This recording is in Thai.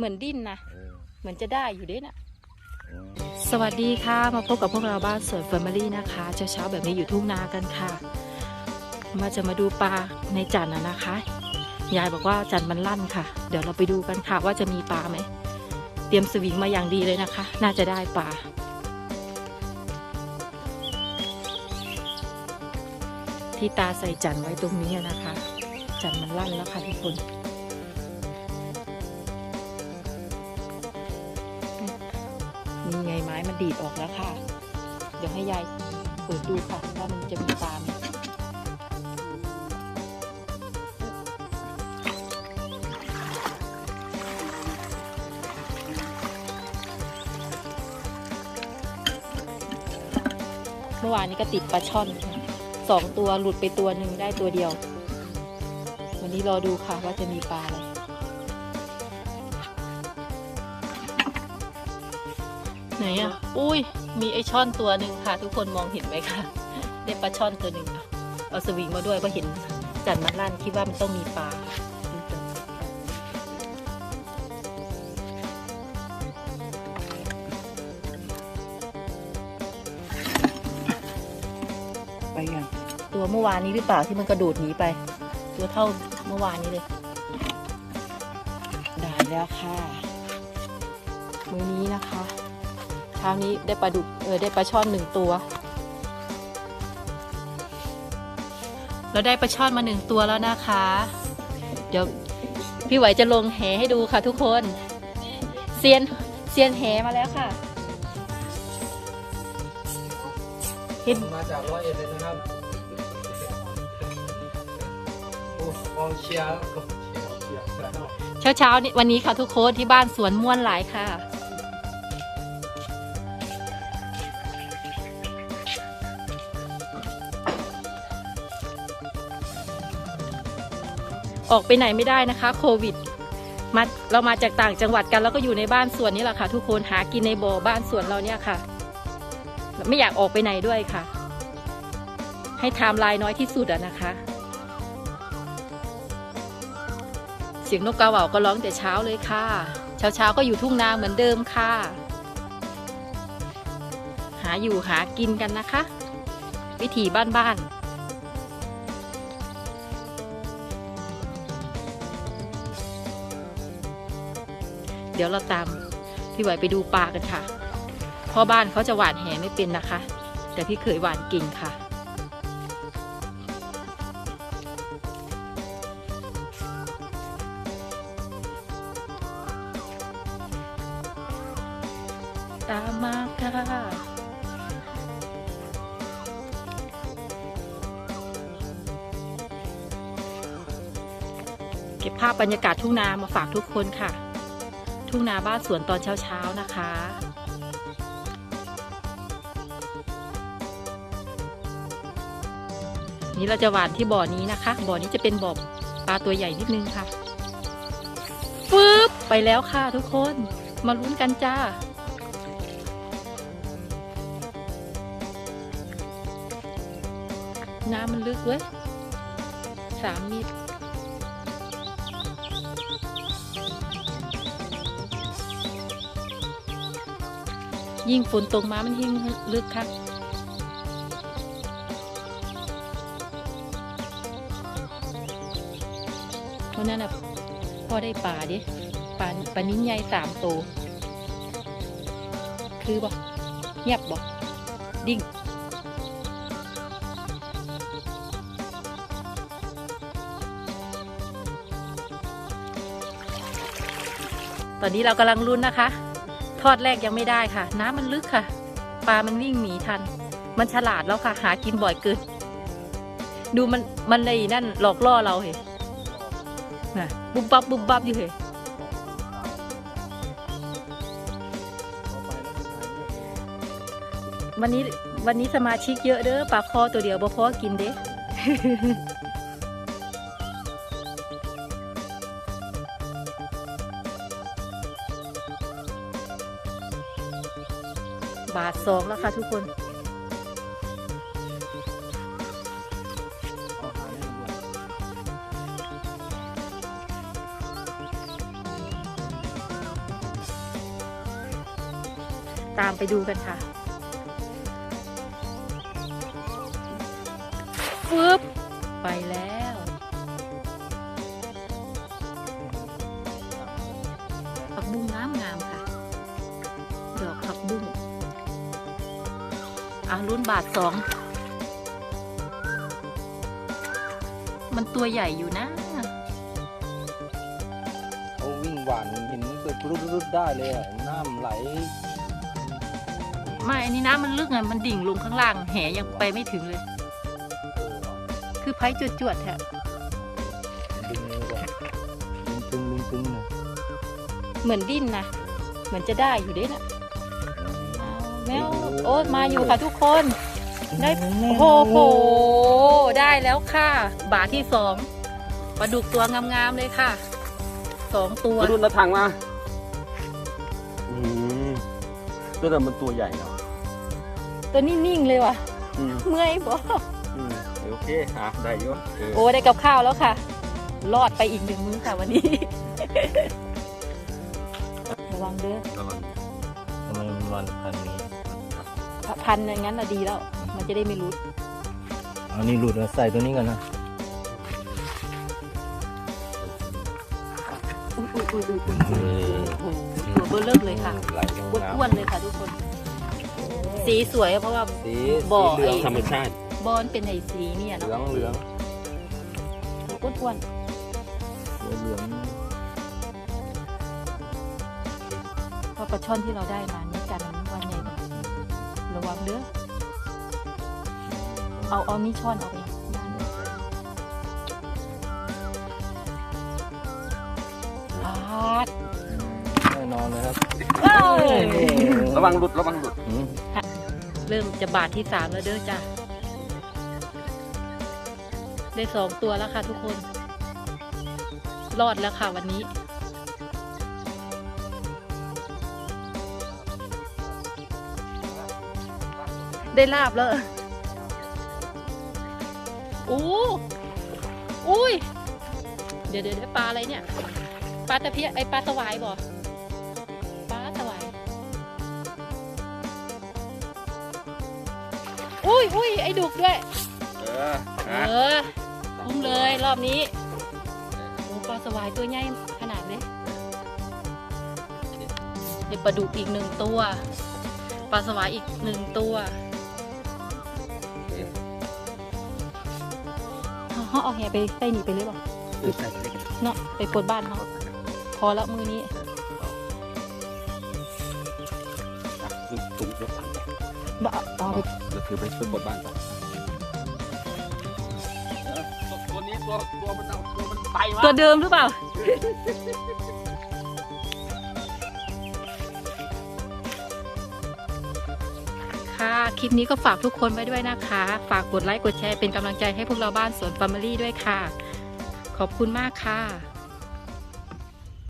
เหมือนดิ้นนะเออเหมือนจะได้อยู่เด้น่ะอืมสวัสดีค่ะ มาพบกับพวกเราบ้านสวนแฟมิลี่นะคะเช้าๆแบบนี้อยู่ทุ่งนากันค่ะ มาจะมาดูปลาในจันนะนะคะ ยายบอกว่าจันมันลั่นค่ะ เดี๋ยวเราไปดูกันค่ะว่าจะมีปลาไหมเตรียมสวิงมาอย่างดีเลยนะคะ น่าจะได้ปลาที่ตาใส่จันไว้ตรงนี้อะนะคะ จันมันลั่นแล้วค่ะทุกคน นี่ไงไม้มันดีดออกแล้วค่ะ เดี๋ยวให้ยายเปิดดูค่ะว่ามันจะมีปลาไหมเมื่อวานนี้ก็ติดปลาช่อนสองตัวหลุดไปตัวหนึ่งได้ตัวเดียว วันนี้รอดูค่ะว่าจะมีปลาอะไร ไหนอะ อุ้ย มีไอช่อนตัวหนึ่งค่ะ ทุกคนมองเห็นไหมคะได้ปลาช่อนตัวหนึ่งค่ะเอาสวิงมาด้วยเพราะเห็นจันมันลั่นคิดว่ามันต้องมีปลาไปยังตัวเมื่อวานนี้หรือเปล่าที่มันกระโดดหนีไป ตัวเท่าเมื่อวานนี้เลยได้แล้วค่ะ มื้อนี้นะคะ เช้านี้ได้ปลาดุกเออได้ปลาช่อนหนึ่งตัว เราได้ปลาช่อนมาหนึ่งตัวแล้วนะคะ เดี๋ยวพี่ไหวจะลงแหให้ดูค่ะทุกคนเซียนเซียนแหมาแล้วค่ะเห็นมาจากร้อยเอ็ดเลยนะครับโอ้กองเชียร์กองเชียร์เชียร์แล้วเช้าเช้าๆนี้วันนี้ค่ะทุกคนที่บ้านสวนม่วนหลายค่ะ ออกไปไหนไม่ได้นะคะโควิดมาเรามาจากต่างจังหวัดกันแล้วก็อยู่ในบ้านสวนนี่แหละค่ะ ทุกคนหากินในบ่อบ้านสวนเราเนี่ยค่ะ ไม่อยากออกไปไหนด้วยค่ะ ให้ไทม์ไลน์น้อยที่สุดอะนะคะ เสียงนกกาเหว่าก็ร้องแต่เช้าเลยค่ะ เช้าเช้าๆก็อยู่ทุ่งนาเหมือนเดิมค่ะ หาอยู่หากินกันนะคะ วิถีบ้านๆ ดี๋ยวเราตามพี่ไหวไปดูปลากันค่ะพ่อบ้านเขาจะหวานแหไม่เป็นนะคะ แต่พี่เคยหวานเก่งค่ะตามมาค่ะเก็บภาพบรรยากาศทุ่งนามาฝากทุกคนค่ะ ทุ่งนาบ้านสวนตอนเช้าๆนะคะนี่เราจะหวานที่บ่อนี้นะคะ บ่อนี้จะเป็นบ่อปลาตัวใหญ่นิดนึงค่ะฟึบไปแล้วค่ะทุกคน มาลุ้นกันจ้า น้ำมันลึกเว้ยสามเมตร ยิ่งฝนตกมามันยิ่งลึกค่ะเพราะนั้นนะพ่อได้ป่าดิป่าป่านิ้นใหญ่สามโตวคือบ่เงียบบ่ดิ้งตอนนี้เรากำลังลุ้นนะคะ ทอดแรกยังไม่ได้ค่ะ น้ำมันลึกค่ะ ปลามันวิ่งหนีทัน มันฉลาดแล้วค่ะ หากินบ่อยเกินดูมันมันเลยนั่นหลอกล่อเราเหรอน่ะบุบบับบุบบับอยู่เหรอวันนี้วันนี้สมาชิกเยอะเด้อปลาคอตัวเดียวบ่พอกินเด้ สองแล้วค่ะทุกคน ตามไปดูกันค่ะปึ๊บไปแล้ว อะรุ่นบาทสอง มันตัวใหญ่อยู่นะเขาวิ่งหวานเห็นเกิดรุดรุดได้เลยอะน้ำไหลไม่อันนี้น้ำมันลึกไงมันดิ่งลงข้างล่าง แหยังไปไม่ถึงเลย คือไพ่จวดจวดๆแท้ดึงเลยว่ะดึงตึงดึงตึงนะเหมือนดิ้นนะ เหมือนจะได้อยู่ด้วยนะเอา แมวโอ้มาอยู่ค่ะทุกคน ได้โอ้โห ได้แล้วค่ะ บาทที่สองปลาดุกตัวงามๆเลยค่ะสองตัวมาดูละถังมาอืมตัวแต่มันตัวใหญ่เนาะตัวนี้นิ่งเลยว่ะอืมเมื่อยบ่อืมโอเคอะได้อยเออโอ้ได้กับข้าวแล้วค่ะ รอดไปอีกหนึ่งมื้อค่ะวันนี้ ระวังเด้อระวังทำไมมันวันพันนี้ พันอย่างนั้นน่ะดีแล้ว มันจะได้ไม่รู้เอานี่หลุดแล้วใส่ตัวนี้กันนะอุ้ยอุ้ยอุ้ยอุ้ยอุ้ยโอ้โหตัวเบอร์เริ่มเลยค่ะไหลลงน้อ้วนๆเลยค่ะทุกคน สีสวยเพราะว่าำสีบ่อ สีเหลืองไอ้ธรรมชาติบอลเป็นไอ้สีเนี่ยเหลืเนาะองเหลืองอ้วนเหลือง ๆเพราะปลาช่อนที่เราได้มา วังเด้อ เอาเอานี่ช่อนเอาไปย่างด้วยปาดแน่นอนเลยครับเอ้ยระวังหลุดระวังหลุดอืมเริ่มจะบาทที่สามแล้วเด้อจ้ะ ได้สองตัวแล้วค่ะทุกคน รอดแล้วค่ะวันนี้ ได้ลาบแล้วโอ้อุ้ยเดี๋ยวเดี๋ยวเดี๋ยวปลาอะไรเนี่ย ปลาตะเพียนไอปลาสวายบ่ปลาสวายอุ้ยอุ้ยไอ้ดุกด้วย เออเออะอคุ้มเลยรอบนี้โอ้ปลาสวายตัวใหญ่ขนาดเลยเดี๋ยวปลาดุกอีกหนึ่งตัว ปลาสวายอีกหนึ่งตัว เขาเอาแหไปใส่หนีไปเลยเปล่าเออใส่ไปเลยเนาะไปปลดบ้านเขาพอแล้วมือนี้อะตุ้มตุ้มยกถังไปบะเอาไปเดี๋ยวถือไปเป็นบทบ้านไปเออตัวนี้ตัวตัวมันเอาตัวมันไปมาตัวเดิมหรือเปล่า ค่ะ คลิปนี้ก็ฝากทุกคนไว้ด้วยนะคะ ฝากกดไลค์กดแชร์เป็นกำลังใจให้พวกเราบ้านสวนฟาร์มลี่ด้วยค่ะ ขอบคุณมากค่ะ